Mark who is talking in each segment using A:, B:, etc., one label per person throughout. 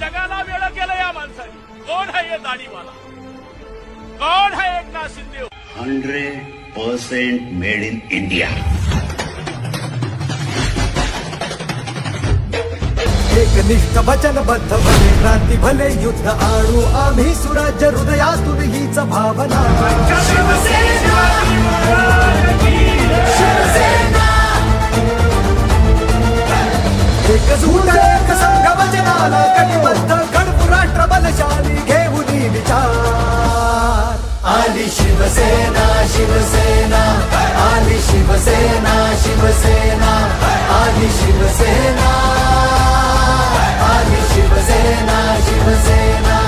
A: जगाला वेळ केलं या माणसाने. कोण आहे हे दाढीवाला? कोण आहे Eknath Shinde
B: hundred percent made in India.
C: एकनिष्ठ वचनबद्ध भले क्रांती भले युद्ध आणू आम्ही सुराज्य हृदयातून हीच भावना. वचनाला कटिबद्ध गणपू राष्ट्र बलशाली घेऊन विचार. आली शिवसेना शिवसेना. आली शिवसेना शिवसेना. आली शिवसेना. आली शिवसेना शिवसेना.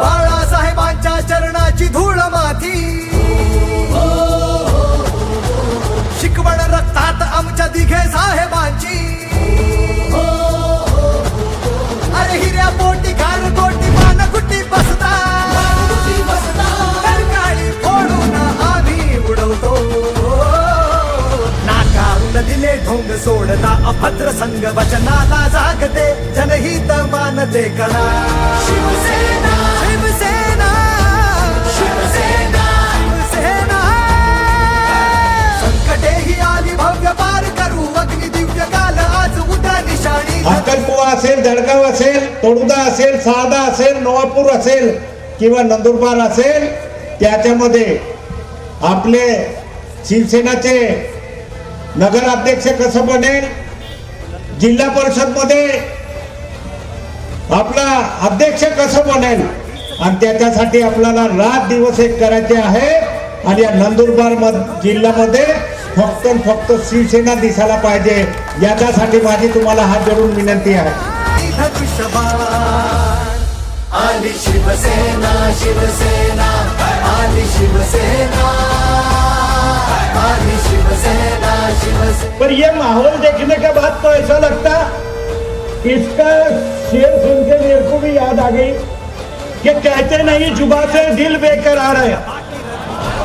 C: बाळासाहेबांच्या चरणाची धूळ माती रक्तात दिघे साहेबांची. हो, हो, हो. अरे हिऱ्या पोटी गार कोटी पान कुटी बसता. काळी फोडून आम्ही उडवतो. नाकारून दिले ढोंग सोडता अभद्र संघ वचनाला जागते जनहित मानते कणा शिवसेना
D: असेल जळगाव असेल तोडुदा असेल सहादा असेल नवापूर असेल किंवा नंदुरबार असेल त्याच्यामध्ये आपले शिवसेनाचे नगराध्यक्ष कसं बनेल जिल्हा परिषदमध्ये आपला अध्यक्ष कसं बनेल आणि त्याच्यासाठी आपल्याला रात दिवस एक करायचे आहे आणि या नंदुरबार मध जिल्ह्यामध्ये फक्त फक्त शिवसेना दिसायला पाहिजे याच्यासाठी माझी तुम्हाला हात जोडून विनंती आहे. पर ये माहौल देखने के बाद तो ऐसा लगता इसका शेर सुन के मेरे को भी याद आ गई। कि कहते नहीं जुबा से दिल बेकर आ रहे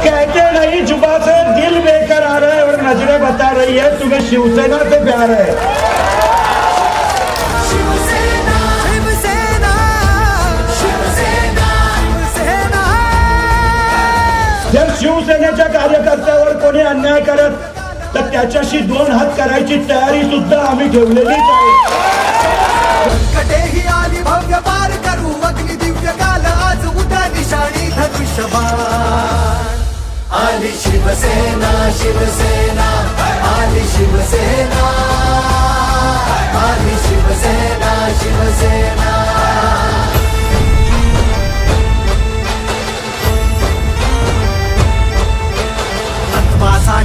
D: कहते नहीं जुबा से दिल बेकरार है और नज़रें बता रही है, तुम्हें शिवसेना से प्यार है। जर शिवसेनेच्या कार्यकर्त्यावर कोणी अन्याय करत तर त्याच्याशी दोन हात करायची तयारी सुद्धा आम्ही ठेवलेलीच आहे
C: कटेही आली भव्य पार करू. अग्नि दिव्य काल आज उद्या निशाणी धनुष्यबाण. आली शिवसेना शिवसेना.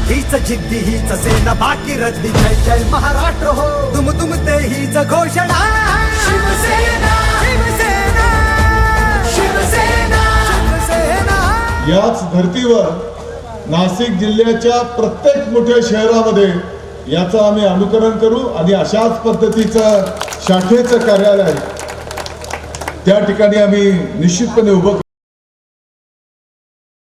C: हीच जिद्दी हीच सेना बाकी रद्दी जय जय महाराष्ट्र हो. तुम तुम ते हीच घोषणा. शिवसेना शिवसेना शिवसेना शिवसेना.
E: याच धर्तीवर नाशिक जिल्ह्याच्या प्रत्येक मोठ्या शहरामध्ये याचं आम्ही अनुकरण करू आणि अशाच पद्धतीचं शाखेचं कार्यालय त्या ठिकाणी आम्ही निश्चितपणे उभं